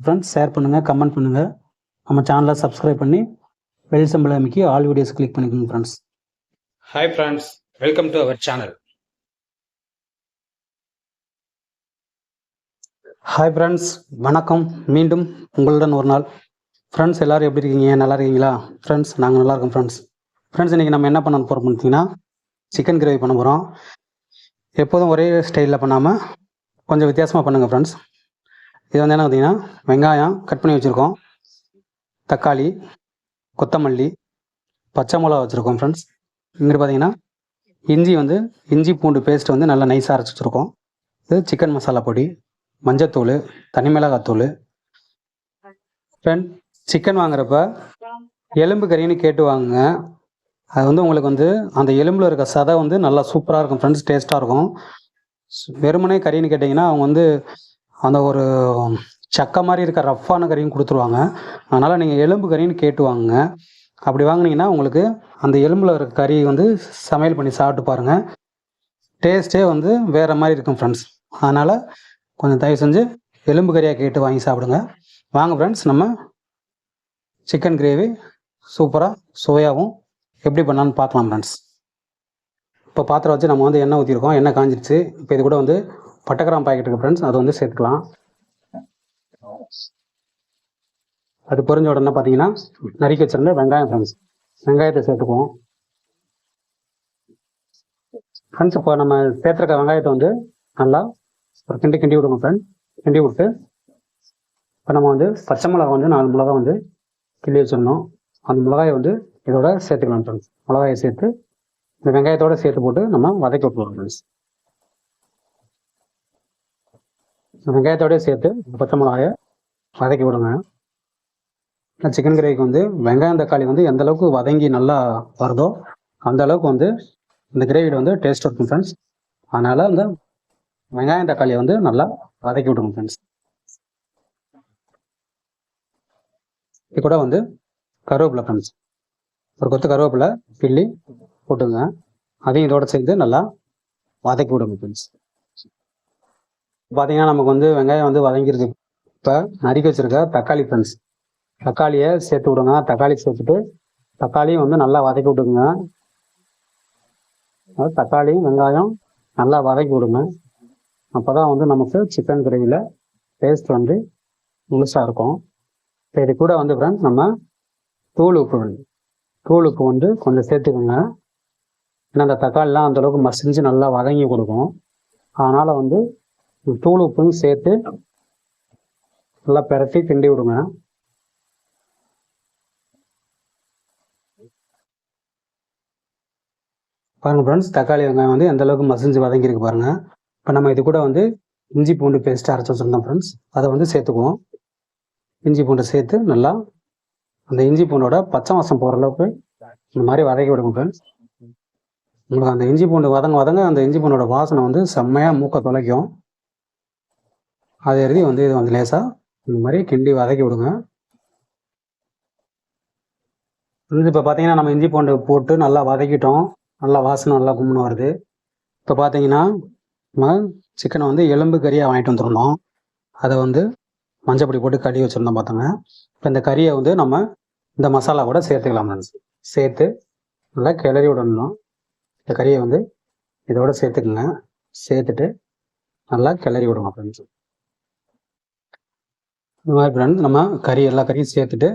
Friends share பண்ணுங்கள் comment பண்ணுங்கள் நம்ம சேனலை சப்ஸ்கிரைப் பண்ணி பெல் சிம்பிள் அமைக்கி ஆல் வீடியோஸ் கிளிக் பண்ணிக்கோங்க friends hi friends welcome to our channel hi friends வணக்கம். மீண்டும் உங்களுடன் ஒரு நாள். ஃப்ரெண்ட்ஸ் எல்லோரும் எப்படி இருக்கீங்க? நல்லா இருக்கீங்களா? ஃப்ரெண்ட்ஸ் நாங்கள் நல்லா இருக்கோம் ஃப்ரெண்ட்ஸ் ஃப்ரெண்ட்ஸ் இன்றைக்கி நம்ம என்ன பண்ண போகிறோம் பார்த்தீங்கன்னா சிக்கன் கிரேவி பண்ண போகிறோம் எப்போதும் ஒரே ஸ்டைலில் பண்ணாமல் கொஞ்சம் வித்தியாசமாக பண்ணுங்கள் ஃப்ரெண்ட்ஸ் இது வந்து என்ன பார்த்தீங்கன்னா வெங்காயம் கட் பண்ணி வச்சுருக்கோம். தக்காளி கொத்தமல்லி பச்சை மிளகா வச்சுருக்கோம் ஃப்ரெண்ட்ஸ் இங்கிட்டு பார்த்தீங்கன்னா இஞ்சி வந்து இஞ்சி பூண்டு பேஸ்ட் வந்து நல்லா நைஸாக அரைச்சி வச்சுருக்கோம். இது சிக்கன் மசாலா பொடி மஞ்சத்தூள் தனி மிளகாத்தூள். ஃப்ரெண்ட் சிக்கன் வாங்குறப்ப எலும்பு கறின்னு கேட்டு வாங்குங்க. அது வந்து உங்களுக்கு வந்து அந்த எலும்பில் இருக்க சதை வந்து நல்லா சூப்பராக இருக்கும் ஃப்ரெண்ட்ஸ் டேஸ்ட்டாக இருக்கும். வெறுமனே கறின்னு கேட்டிங்கன்னா அவங்க வந்து அந்த ஒரு சக்கை மாதிரி இருக்க ரஃப்பான கறியும் கொடுத்துருவாங்க. அதனால் நீங்கள் எலும்பு கறின்னு கேட்டு வாங்குங்க. அப்படி வாங்குனீங்கன்னா உங்களுக்கு அந்த எலும்பில் இருக்க கறி வந்து சமையல் பண்ணி சாப்பிட்டு பாருங்கள் டேஸ்ட்டே வந்து வேறு மாதிரி இருக்கும் ஃப்ரெண்ட்ஸ் அதனால் கொஞ்சம் தயவு செஞ்சு எலும்பு கறியாக கேட்டு வாங்கி சாப்பிடுங்க. வாங்க ஃப்ரெண்ட்ஸ் நம்ம சிக்கன் கிரேவி சூப்பராக சுவையாகவும் எப்படி பண்ணலான்னு பார்க்கலாம் ஃப்ரெண்ட்ஸ் இப்போ பாத்திரம் வச்சு நம்ம வந்து எண்ணெய் ஊற்றிருக்கோம் எண்ணெய் காஞ்சிருச்சு. இப்போ இது கூட வந்து பட்டகிராம் பாக்கெட் இருக்கு ஃப்ரெண்ட்ஸ் அதை வந்து சேர்த்துக்கலாம். அது புரிஞ்ச உடனே பார்த்தீங்கன்னா நறுக்கி வச்சிருந்த வெங்காயம் ஃப்ரெண்ட்ஸ் வெங்காயத்தை சேர்த்துக்குவோம். ஃப்ரெண்ட்ஸ் இப்போ நம்ம சேர்த்துருக்க வெங்காயத்தை வந்து நல்லா ஒரு கிண்டி கிண்டி விடுங்க ஃப்ரெண்ட் கிண்டி விட்டு இப்போ நம்ம வந்து பச்சை மிளகா வந்து நாலு மிளகா வந்து கிள்ளி வச்சிடணும். அந்த மிளகாயை வந்து இதோட சேர்த்துக்கலாம் ஃப்ரெண்ட்ஸ் மிளகாயை சேர்த்து இந்த வெங்காயத்தோட சேர்த்து போட்டு நம்ம வதக்கி விட்டுருவோம் ஃப்ரெண்ட்ஸ் இந்த வெங்காயத்தோடய சேர்த்து இந்த பச்சை மிளகாயை வதக்கி விடுங்க சிக்கன் கிரேவிக்கு வந்து வெங்காயம் தக்காளி வந்து எந்த அளவுக்கு வதங்கி நல்லா வருதோ அந்த அளவுக்கு வந்து இந்த கிரேவியில் வந்து டேஸ்ட் இருக்கும் ஃப்ரெண்ட்ஸ் அதனால் அந்த வெங்காயம் தக்காளியை வந்து நல்லா வதக்கி விடுங்க ஃப்ரெண்ட்ஸ் இது கூட வந்து கருவேப்பிலை ஃப்ரெண்ட்ஸ் ஒரு கொத்து கருவேப்பிலை கிள்ளி போட்டுங்க அதையும் இதோட சேர்ந்து நல்லா வதக்கி விடுங்க ஃப்ரெண்ட்ஸ் பார்த்தீங்கன்னா நமக்கு வந்து வெங்காயம் வந்து வதங்கிருச்சு இப்போ நறுக்கி வச்சிருக்க தக்காளி ஃப்ரெண்ட்ஸ் தக்காளியை சேர்த்து விடுங்க. தக்காளி சேர்த்துட்டு தக்காளியும் வந்து நல்லா வதக்கி விடுங்க. அதாவது தக்காளி வெங்காயம் நல்லா வதக்கி விடுங்க. அப்போ தான் வந்து நமக்கு சிக்கன் கிரேவியில் டேஸ்ட் வந்து முழுசாக இருக்கும். இப்போ இது கூட வந்து ஃப்ரெண்ட்ஸ் நம்ம தூள் உப்பு தூள் உப்பு வந்து கொஞ்சம் சேர்த்துக்கோங்க. ஏன்னா அந்த தக்காளிலாம் அந்தளவுக்கு மசிஞ்சு நல்லா வதங்கி கொடுக்கும். அதனால் வந்து தூள் உப்பும் சேர்த்து நல்லா பெரட்டி கிண்டி விடுங்க. பாருங்க ஃப்ரெண்ட்ஸ் தக்காளி வெங்காயம் வந்து எந்த அளவுக்கு மசிஞ்சு வதங்கியிருக்கு பாருங்க. இப்போ நம்ம இது கூட வந்து இஞ்சி பூண்டு பேஸ்ட் அரைச்சி வச்சுருந்தோம் ஃப்ரெண்ட்ஸ் அதை வந்து சேர்த்துக்குவோம். இஞ்சி பூண்டை சேர்த்து நல்லா அந்த இஞ்சி பூண்டோட பச்சை வாசம் போகிற அளவுக்கு இந்த மாதிரி வதக்கி விடுங்க ஃப்ரெண்ட்ஸ் உங்களுக்கு அந்த இஞ்சி பூண்டு வதங்க வதங்க அந்த இஞ்சி பூண்டோட வாசனை வந்து செம்மையாக மூக்க தொலைக்கும். அதை எழுதி வந்து இது வந்து லேசாக இந்த மாதிரி கிண்டி வதக்கி விடுங்க. இது இப்போ பார்த்தீங்கன்னா நம்ம இஞ்சி பூண்டு போட்டு நல்லா வதக்கிட்டோம். நல்லா வாசனை நல்லா கும்முன்னு வருது. இப்போ பார்த்தீங்கன்னா நம்ம சிக்கனை வந்து எலும்பு கறியாக வாங்கிட்டு வந்துருந்தோம். அதை வந்து மஞ்சப்பொடி போட்டு கழுவி வச்சுருந்தோம் பார்த்தோங்க இப்போ இந்த கறியை வந்து நம்ம இந்த மசாலா கூட சேர்த்துக்கலாம் சேர்த்து நல்லா கிளறி விடணும். இந்த கறியை வந்து இதோட சேர்த்துக்குங்க. சேர்த்துட்டு நல்லா கிளறி விடணும் ஃப்ரெண்ட்ஸ் இந்த மாதிரி ஃப்ரெண்ட்ஸ் நம்ம கறி எல்லா கறியும் சேர்த்துட்டு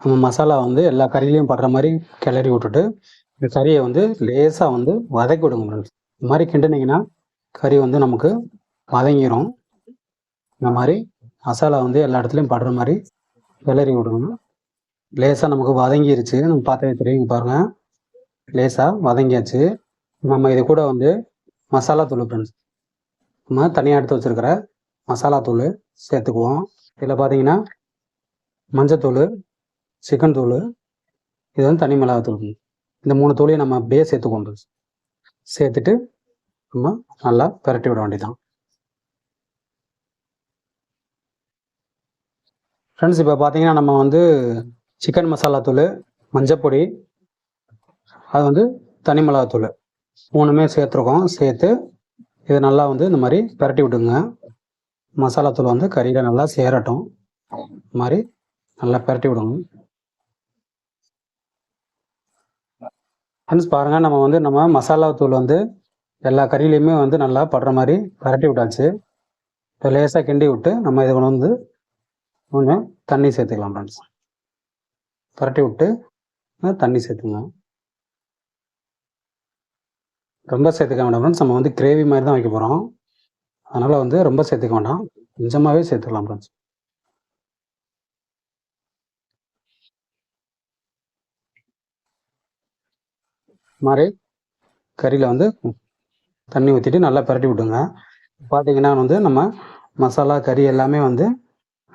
நம்ம மசாலா வந்து எல்லா கறியிலையும் படுற மாதிரி கிளறி விட்டுட்டு இந்த கறியை வந்து லேசாக வந்து வதக்கி விடுங்க ஃப்ரெண்ட்ஸ் இந்த மாதிரி கிண்டுனீங்கன்னா கறி வந்து நமக்கு வதங்கிரும். இந்த மாதிரி மசாலா வந்து எல்லா இடத்துலையும் படுற மாதிரி கிளறி விடுங்க லேசாக நமக்கு வதங்கிருச்சு. நம்ம பார்த்தே தெரியுங்க பாருங்க. லேசாக வதங்கியாச்சு. நம்ம இது கூட வந்து மசாலா தூள் ஃப்ரெண்ட்ஸ் நம்ம தனியாக எடுத்து வச்சிருக்கிற மசாலா தூள் சேர்த்துக்குவோம். இதில் பார்த்தீங்கன்னா மஞ்சத்தூள் சிக்கன் தூள் இது வந்து தனி மிளகாத்தூள். இந்த மூணு தூளையும் நம்ம அப்படியே சேர்த்து கொண்டு சேர்த்துட்டு நம்ம நல்லா பிரட்டி விட வேண்டியதான் ஃப்ரெண்ட்ஸ் இப்போ பார்த்தீங்கன்னா நம்ம வந்து சிக்கன் மசாலா தூள் மஞ்சப்பொடி அது வந்து தனி மிளகாத்தூள். மூணுமே சேர்த்துருக்கோம். சேர்த்து இதை நல்லா வந்து இந்த மாதிரி பிரட்டி விட்டுங்க மசாலா தூள் வந்து கறியில் நல்லா சேரட்டும். மாதிரி நல்லா பிரட்டி விடுங்க. ஃப்ரெண்ட்ஸ் பாருங்கள் நம்ம வந்து நம்ம மசாலா தூள் வந்து எல்லா கறியிலையுமே வந்து நல்லா படுற மாதிரி பரட்டி விட்டாச்சு. இப்போ லேசாக கிண்டி விட்டு நம்ம இதை கொண்டு வந்து கொஞ்சம் தண்ணி சேர்த்துக்கலாம் ஃப்ரெண்ட்ஸ் பரட்டி விட்டு தண்ணி சேர்த்துங்க ரொம்ப சேர்த்துக்க வேண்டாம் ஃப்ரெண்ட்ஸ் நம்ம வந்து கிரேவி மாதிரி தான் வைக்க போகிறோம் அதனால் வந்து ரொம்ப சேர்த்துக்க வேண்டாம். கொஞ்சமாகவே சேர்த்துக்கலாம் ஃப்ரெண்ட்ஸ் மாதிரி கறியில் வந்து தண்ணி ஊற்றிட்டு நல்லா பிரட்டி விட்டுங்க பார்த்தீங்கன்னா வந்து நம்ம மசாலா கறி எல்லாமே வந்து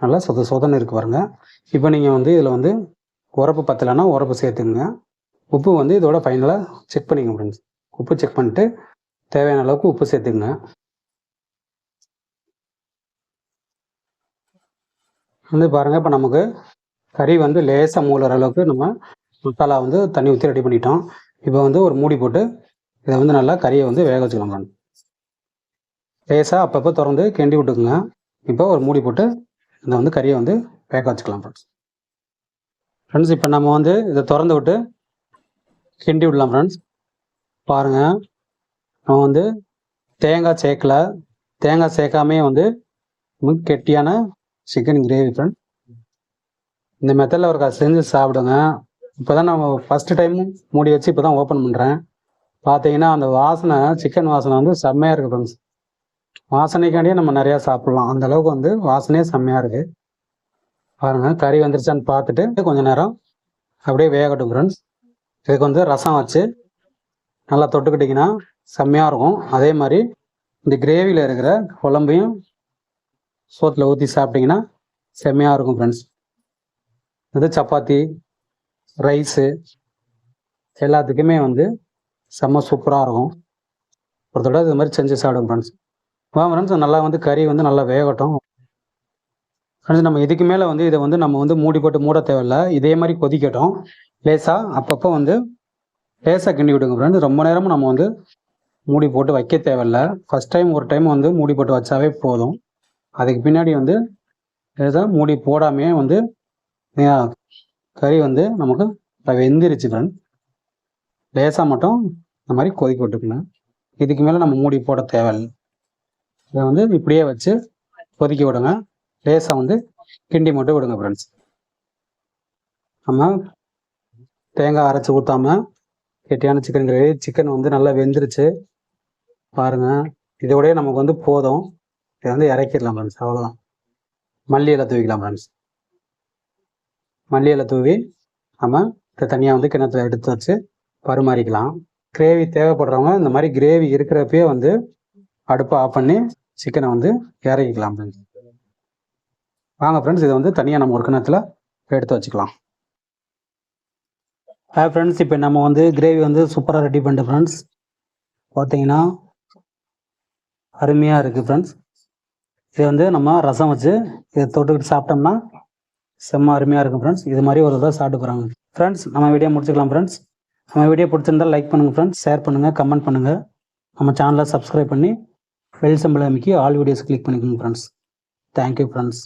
நல்லா சொத சொதன்னு இருக்கு பாருங்க. இப்போ நீங்கள் வந்து இதில் வந்து உரப்பு பத்தலைன்னா உரப்பு சேர்த்துக்குங்க. உப்பு வந்து இதோட ஃபைனலாக செக் பண்ணிக்கோங்க ஃப்ரெண்ட்ஸ் உப்பு செக் பண்ணிட்டு தேவையான அளவுக்கு உப்பு சேர்த்துக்குங்க. வந்து பாருங்கள் இப்போ நமக்கு கறி வந்து லேசாக மூழ்கிற அளவுக்கு நம்ம மசாலா வந்து தண்ணி ஊற்றி ரெடி பண்ணிட்டோம். இப்போ வந்து ஒரு மூடி போட்டு இதை வந்து நல்லா கறியை வந்து வேக வச்சுக்கலாம் ஃப்ரெண்ட் லேசாக அப்பப்போ திறந்து கிண்டி விட்டுக்குங்க. இப்போ ஒரு மூடி போட்டு இதை வந்து கறியை வந்து வேக வச்சுக்கலாம் ஃப்ரெண்ட்ஸ் ஃப்ரெண்ட்ஸ் இப்போ நம்ம வந்து இதை திறந்து விட்டு கிண்டி விடலாம் ஃப்ரெண்ட்ஸ் பாருங்கள் நம்ம வந்து தேங்காய் சேர்க்கல. தேங்காய் சேர்க்காமே வந்து கெட்டியான சிக்கன் கிரேவி ஃப்ரெண்ட் இந்த மெத்தடில் ஒரு செஞ்சு சாப்பிடுங்க. இப்போ தான் நம்ம ஃபஸ்ட்டு டைமும் மூடி வச்சு இப்போ தான் ஓப்பன் பண்ணுறேன் பார்த்தீங்கன்னா அந்த வாசனை சிக்கன் வாசனை வந்து செம்மையாக இருக்குது ஃப்ரெண்ட்ஸ் வாசனைக்காண்டியே நம்ம நிறையா சாப்பிட்லாம். அந்த அளவுக்கு வந்து வாசனையே செம்மையாக இருக்குது பாருங்கள் கறி வந்துருச்சான்னு பார்த்துட்டு கொஞ்சம் நேரம் அப்படியே வேகட்டும் ஃப்ரெண்ட்ஸ் இதுக்கு வந்து ரசம் வச்சு நல்லா தொட்டுக்கிட்டிங்கன்னா செம்மையாக இருக்கும். அதே மாதிரி இந்த கிரேவியில் இருக்கிற குழம்பையும் சோத்தில் ஊற்றி சாப்பிட்டிங்கன்னா செம்மையாக இருக்கும் ஃப்ரெண்ட்ஸ் இது சப்பாத்தி ரைஸு எல்லாத்துக்குமே வந்து செம்ம சூப்பராக இருக்கும். ஒரு தடவை இது மாதிரி செஞ்சு சாப்பிடுங்க ஃப்ரெண்ட்ஸ் வா ஃப்ரெண்ட்ஸ் நல்லா வந்து கறி வந்து நல்லா வேகட்டும். ஃப்ரெண்ட்ஸ் நம்ம இதுக்கு மேலே வந்து இதை வந்து நம்ம வந்து மூடி போட்டு மூட தேவையில்ல. இதே மாதிரி கொதிக்கட்டும். லேசாக அப்பப்போ வந்து லேசாக கிண்டி விடுங்க ஃப்ரெண்ட்ஸ் ரொம்ப நேரமும் நம்ம வந்து மூடி போட்டு வைக்க தேவையில்ல. ஃபஸ்ட் டைம் ஒரு டைம் வந்து மூடி போட்டு வச்சாவே போதும். அதுக்கு பின்னாடி வந்து லேசாக மூடி போடாமே வந்து கறி வந்து நமக்கு வெந்திருச்சு ஃப்ரெண்ட் லேசாக மட்டும் இந்த மாதிரி கொதிக்க விட்டுக்கணும். இதுக்கு மேலே நம்ம மூடி போட தேவையில்லை. இதை வந்து இப்படியே வச்சு கொதிக்க விடுங்க. லேசாக வந்து கிண்டி மட்டும் விடுங்க ஃப்ரெண்ட்ஸ் நம்ம தேங்காய் அரைச்சி ஊற்றாம கெட்டியான சிக்கன் கிரேவி சிக்கன் வந்து நல்லா வெந்துருச்சு. பாருங்கள் இதோடய நமக்கு வந்து போதும். இதை வந்து இறக்கிடலாம் ஃப்ரெண்ட்ஸ் அவ்வளோதான் மல்லி இலை தூவிக்கலாம் ஃப்ரெண்ட்ஸ் மல்லி இலை தூவி நம்ம இதை தனியாக வந்து கிணத்துல எடுத்து வச்சு பரிமாறிக்கலாம். கிரேவி தேவைப்படுறவங்க இந்த மாதிரி கிரேவி இருக்கிறப்பயே வந்து அடுப்பை ஆஃப் பண்ணி சிக்கனை வந்து இறக்கிக்கலாம் ஃப்ரெண்ட்ஸ் வாங்க ஃப்ரெண்ட்ஸ் இதை வந்து தனியாக நம்ம ஒரு கிணத்துல எடுத்து வச்சுக்கலாம். ஹாய் ஃப்ரெண்ட்ஸ் இப்போ நம்ம வந்து கிரேவி வந்து சூப்பராக ரெடி பண்ணிட்டு ஃப்ரெண்ட்ஸ் பார்த்தீங்கன்னா அருமையாக இருக்குது ஃப்ரெண்ட்ஸ் இது வந்து நம்ம ரசம் வச்சு இதை தொட்டுக்கிட்டு சாப்பிட்டோம்னா செம்ம அருமையாக இருக்கும் ஃப்ரெண்ட்ஸ் இது மாதிரி ஒரு தடவை சாப்பிட்டு போகிறாங்க ஃப்ரெண்ட்ஸ் நம்ம வீடியோ முடிச்சுக்கலாம் ஃப்ரெண்ட்ஸ் நம்ம வீடியோ பிடிச்சிருந்தா லைக் பண்ணுங்கள் ஃப்ரெண்ட்ஸ் ஷேர் பண்ணுங்கள் கமெண்ட் பண்ணுங்கள் நம்ம சேனலை சப்ஸ்கிரைப் பண்ணி பெல் சிம்பிள் அமைக்கி ஆல் வீடியோஸ் கிளிக் பண்ணிக்கோங்க ஃப்ரெண்ட்ஸ் தேங்க்யூ ஃப்ரெண்ட்ஸ்